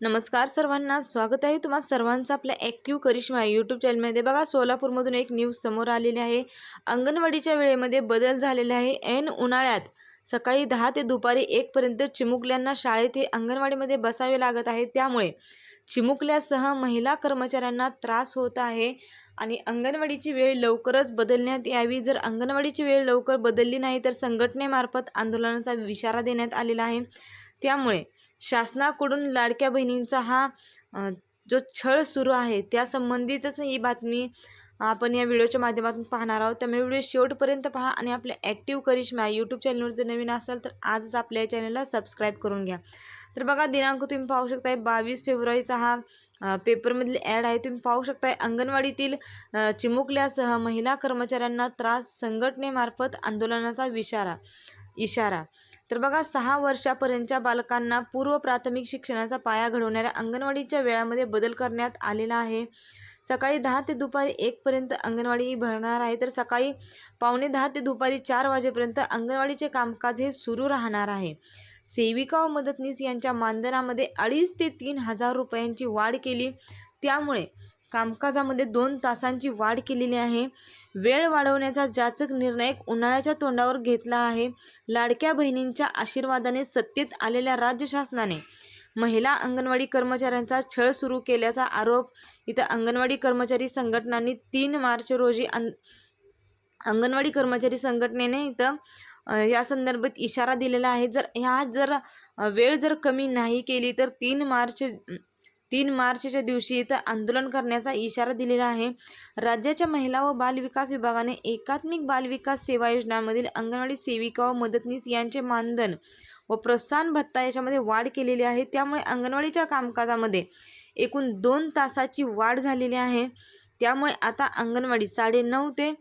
नमस्कार सर्वांना स्वागत आहे तुम्हा सर्वांचं आपल्या ॲक्टिव्ह करिश्मा यूट्यूब चॅनलमध्ये बघा सोलापूरमधून एक न्यूज समोर आलेली आहे. अंगणवाडीच्या वेळेमध्ये बदल झालेला आहे. ऐन उन्हाळ्यात सकाळी दहा ते दुपारी एकपर्यंत चिमुकल्यांना शाळेत हे अंगणवाडीमध्ये बसावे लागत आहे. त्यामुळे चिमुकल्यासह महिला कर्मचाऱ्यांना त्रास होत आहे आणि अंगणवाडीची वेळ लवकरच बदलण्यात यावी. जर अंगणवाडीची वेळ लवकर बदलली नाही तर संघटनेमार्फत आंदोलनाचा इशारा देण्यात आलेला आहे. त्यामुळे शासनाकडून लाडक्या बहिणींचा हा जो छळ सुरू आहे त्यासंबंधितच ही बातमी आपण या व्हिडिओच्या माध्यमातून पाहणार आहोत. त्यामुळे व्हिडिओ शेवटपर्यंत पहा आणि आपल्या ॲक्टिव्ह करिश्मा यूट्यूब चॅनलवर जर नवीन असाल तर आजच आपल्या या चॅनलला सबस्क्राईब करून घ्या. तर बघा दिनांक तुम्ही पाहू शकताय बावीस फेब्रुवारीचा हा पेपरमधील ॲड आहे. तुम्ही पाहू शकताय अंगणवाडीतील चिमुकल्यासह महिला कर्मचाऱ्यांना त्रास संघटनेमार्फत आंदोलनाचा विशारा इशारा. तर बघा सहा वर्षापर्यंतच्या बालकांना पूर्व प्राथमिक शिक्षणाचा पाया घडवणाऱ्या अंगणवाडीच्या वेळामध्ये बदल करण्यात आलेला आहे. सकाळी दहा ते दुपारी एकपर्यंत अंगणवाडी भरणार आहे. तर सकाळी पावणे दहा ते दुपारी चार वाजेपर्यंत अंगणवाडीचे कामकाज हे सुरू राहणार आहे. सेविका व मदतनीस यांच्या मानधनामध्ये अडीच ते तीन हजार रुपयांची वाढ केली. त्यामुळे कामकाजामध्ये दोन तासांची वाढ केलेली आहे. वेळ वाढवण्याचा जाचक निर्णय उन्हाळ्याच्या तोंडावर घेतला आहे. लाडक्या बहिणींच्या आशीर्वादाने सत्तेत आलेल्या राज्य शासनाने महिला अंगणवाडी कर्मचाऱ्यांचा छळ सुरू केल्याचा आरोप. इथं अंगणवाडी कर्मचारी संघटनांनी तीन मार्च रोजी अं अंगणवाडी कर्मचारी संघटनेने इथं या संदर्भात इशारा दिलेला आहे. जर ह्या जर वेळ जर कमी नाही केली तर तीन मार्च तीन मार्चच्या दिवशी इथं आंदोलन करण्याचा इशारा दिलेला आहे. राज्याच्या महिला व बालविकास विभागाने एकात्मिक बालविकास सेवा योजनांमधील अंगणवाडी सेविका व मदतनीस यांचे मानधन व प्रोत्साहन भत्ता याच्यामध्ये वाढ केलेली आहे. त्यामुळे अंगणवाडीच्या कामकाजामध्ये एकूण दोन तासाची वाढ झालेली आहे. त्यामुळे आता अंगणवाडी साडेनऊ ते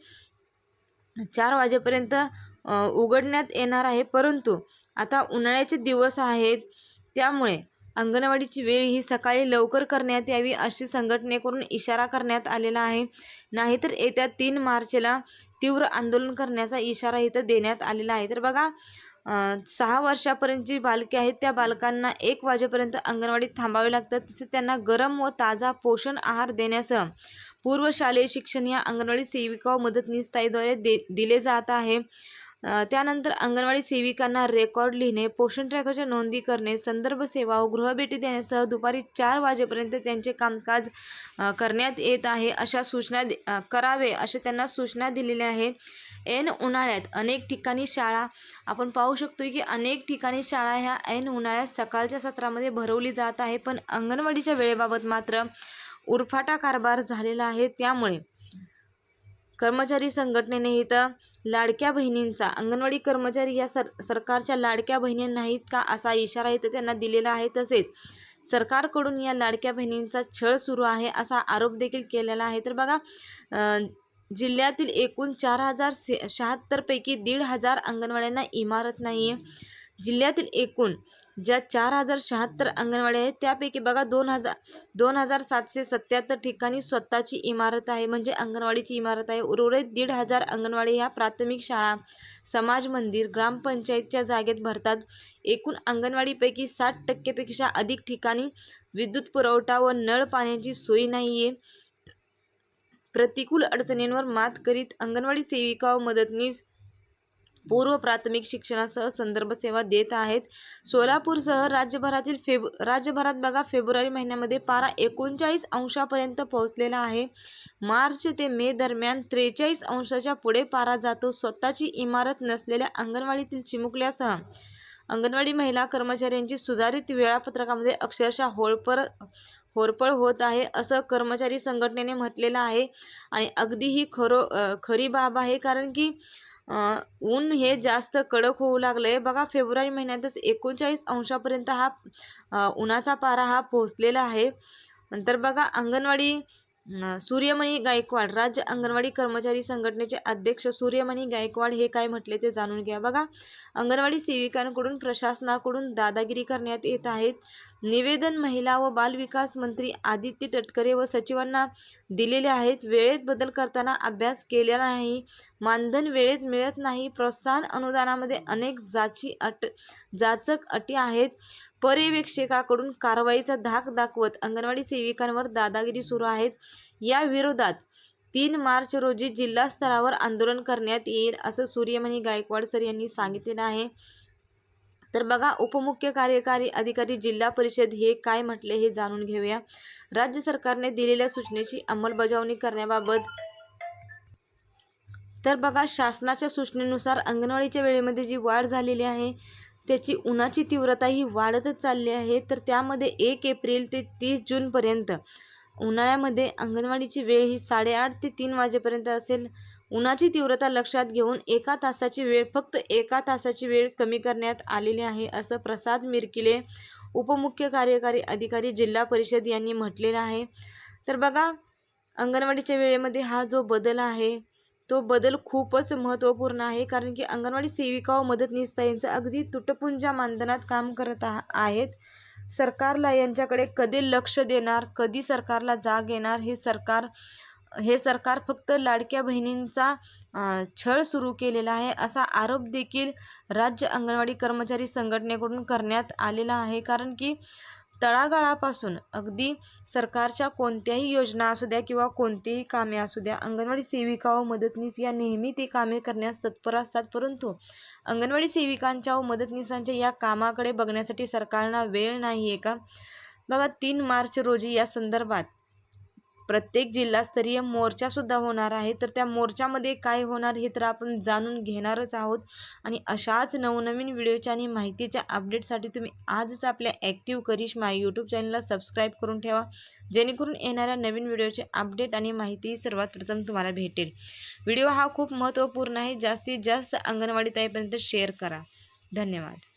चार वाजेपर्यंत उघडण्यात येणार आहे. परंतु आता उन्हाळ्याचे दिवस आहेत. त्यामुळे अंगणवाडीची वेळ ही सकाळी लवकर करण्यात यावी अशी संघटनेकडून इशारा करण्यात आलेला आहे. नाहीतर येत्या तीन मार्चला तीव्र आंदोलन करण्याचा इशारा इथं देण्यात आलेला आहे. तर बघा सहा वर्षापर्यंत जी बालके आहेत त्या बालकांना एक वाजेपर्यंत अंगणवाडीत थांबावे लागतं. तसेच त्यांना गरम व ताजा पोषण आहार देण्यासह पूर्व शालेय शिक्षण या अंगणवाडी सेविका व मदतनीस ताईद्वारे दे दिले जात आहे. त्यानंतर अंगणवाडी सेविकांना रेकॉर्ड लिहिणे पोषण ट्रॅकरच्या नोंदी करणे संदर्भ सेवा व गृहभेटी देण्यासह दुपारी चार वाजेपर्यंत त्यांचे कामकाज करण्यात येत आहे अशा सूचना दे- करावे अशा त्यांना सूचना दिलेल्या आहे. ऐन उन्हाळ्यात अनेक ठिकाणी शाळा आपण पाहू शकतो की अनेक ठिकाणी शाळा ह्या ऐन उन्हाळ्यात सकाळच्या सत्रामध्ये भरवली जात आहे पण अंगणवाडीच्या वेळेबाबत मात्र उरफाटा कारभार झालेला आहे. त्यामुळे कर्मचारी संघटनेनेही तर लाडक्या बहिणींचा अंगणवाडी कर्मचारी या सर सरकारच्या लाडक्या बहिणी नाहीत का असा इशारा इथं त्यांना दिलेला आहे. तसेच सरकारकडून या लाडक्या बहिणींचा छळ सुरू आहे असा आरोप देखील केलेला आहे. तर बघा जिल्ह्यातील एकूण चार हजार से शहात्तरपैकी दीड हजार अंगणवाड्यांना इमारत नाही आहे जिल्ह्यातील एकूण ज्या चार हजार शहात्तर अंगणवाडी आहेत त्यापैकी बघा दोन हजार दोन हजार सातशे सत्याहत्तर ठिकाणी स्वतःची इमारत आहे म्हणजे अंगणवाडीची इमारत आहे. उर्वरित दीड हजार अंगणवाडी ह्या प्राथमिक शाळा समाज मंदिर ग्रामपंचायतच्या जागेत भरतात. एकूण अंगणवाडीपैकी साठ टक्केपेक्षा अधिक ठिकाणी विद्युत पुरवठा व नळ पाण्याची सोय नाही आहे प्रतिकूल अडचणींवर मात करीत अंगणवाडी सेविका व मदतनीस पूर्व प्राथमिक शिक्षणासह संदर्भ सेवा देत आहेत. सोलापूरसह राज्यभरातील फेब राज्यभरात बघा फेब्रुवारी महिन्यामध्ये पारा एकोणचाळीस अंशापर्यंत पोहोचलेला आहे. मार्च ते मे दरम्यान त्रेचाळीस अंशाच्या पुढे पारा जातो. स्वतःची इमारत नसलेल्या अंगणवाडीतील चिमुकल्यासह अंगणवाडी महिला कर्मचाऱ्यांची सुधारित वेळापत्रकामध्ये अक्षरशः होळपर होरपळ होत आहे असं कर्मचारी संघटनेने म्हटलेलं आहे. आणि अगदी ही खरो खरी बाब आहे कारण की ऊन हे जास्त कडक होऊ लागलं आहे बघा फेब्रुवारी महिन्यातच एकोणचाळीस अंशापर्यंत हा उन्हाचा पारा हा पोहोचलेला आहे. नंतर बघा अंगणवाडी सूर्यमणी गायकवाड राज्य अंगणवाडी कर्मचारी संघटनेचे अध्यक्ष सूर्यमणी गायकवाड हे काय म्हटले ते जाणून घ्या. बघा अंगणवाडी सेविकांकडून प्रशासनाकडून दादागिरी करण्यात येत आहेत. निवेदन महिला व बालविकास मंत्री आदित्य तटकरे व सचिवांना दिलेले आहेत. वेळेत बदल करताना अभ्यास केला नाही. मानधन वेळेत मिळत नाही. प्रोत्साहन अनुदानामध्ये अनेक जाची अट जाचक अटी आहेत. पर्यवेक्षकाकडून कारवाईचा धाक दाखवत अंगणवाडी सेविकांवर दादागिरी सुरू आहेत. या विरोधात तीन मार्च रोजी जिल्हा स्तरावर आंदोलन करण्यात येईल असं सूर्यमणी गायकवाड सर यांनी सांगितलेलं आहे. तर बघा उपमुख्य कार्यकारी अधिकारी जिल्हा परिषद हे काय म्हटले हे जाणून घेऊया. राज्य सरकारने दिलेल्या सूचनेची अंमलबजावणी करण्याबाबत तर बघा शासनाच्या सूचनेनुसार अंगणवाडीच्या वेळेमध्ये जी वाढ झालेली आहे त्याची उन्हाची तीव्रता ही वाढतच चालली आहे. तर त्यामध्ये एक एप्रिल ते तीस जूनपर्यंत उन्हाळ्यामध्ये अंगणवाडीची वेळ ही साडेआठ ते तीन वाजेपर्यंत असेल. उन्हाची तीव्रता लक्षात घेऊन एका तासाची वेळ फक्त एका तासाची वेळ कमी करण्यात आलेली आहे असं प्रसाद मिरकिले उपमुख्य कार्यकारी अधिकारी जिल्हा परिषद यांनी म्हटलेलं आहे. तर बघा अंगणवाडीच्या वेळेमध्ये हा जो बदल आहे तो बदल खूपच महत्त्वपूर्ण आहे कारण की अंगणवाडी सेविका व मदतनीस यांचं अगदी तुटपुंजा मानधनात काम करत आहेत. सरकारला यांच्याकडे कधी लक्ष देणार कधी सरकारला जाग येणार हे सरकार हे सरकार फक्त लाडक्या बहिणींचा छळ सुरू केलेला आहे असा आरोप देखील राज्य अंगणवाडी कर्मचारी संघटनेकडून करण्यात आलेला आहे. कारण की तळागाळापासून अगदी सरकारच्या कोणत्याही योजना असू द्या किंवा कोणतीही कामे असू द्या अंगणवाडी सेविका व मदतनीस या नेहमी ती कामे करण्यास तत्पर असतात. परंतु अंगणवाडी सेविकांच्या व मदतनीसांच्या या कामाकडे बघण्यासाठी सरकारला वेळ नाही आहे का? बघा तीन मार्च रोजी या संदर्भात प्रत्येक जिल्हास्तरीय मोर्चासुद्धा होणार आहे. तर त्या मोर्चामध्ये काय होणार हे तर आपण जाणून घेणारच आहोत. आणि अशाच नवनवीन व्हिडिओच्या आणि माहितीच्या अपडेटसाठी तुम्ही आजच आपल्या ॲक्टिव्ह करिश्मा यूट्यूब चॅनलला सबस्क्राईब करून ठेवा. जेणेकरून येणाऱ्या नवीन व्हिडिओचे अपडेट आणि माहिती सर्वात प्रथम तुम्हाला भेटेल. व्हिडिओ हा खूप महत्त्वपूर्ण आहे. जास्तीत जास्त अंगणवाडी ताईपर्यंत शेअर करा. धन्यवाद.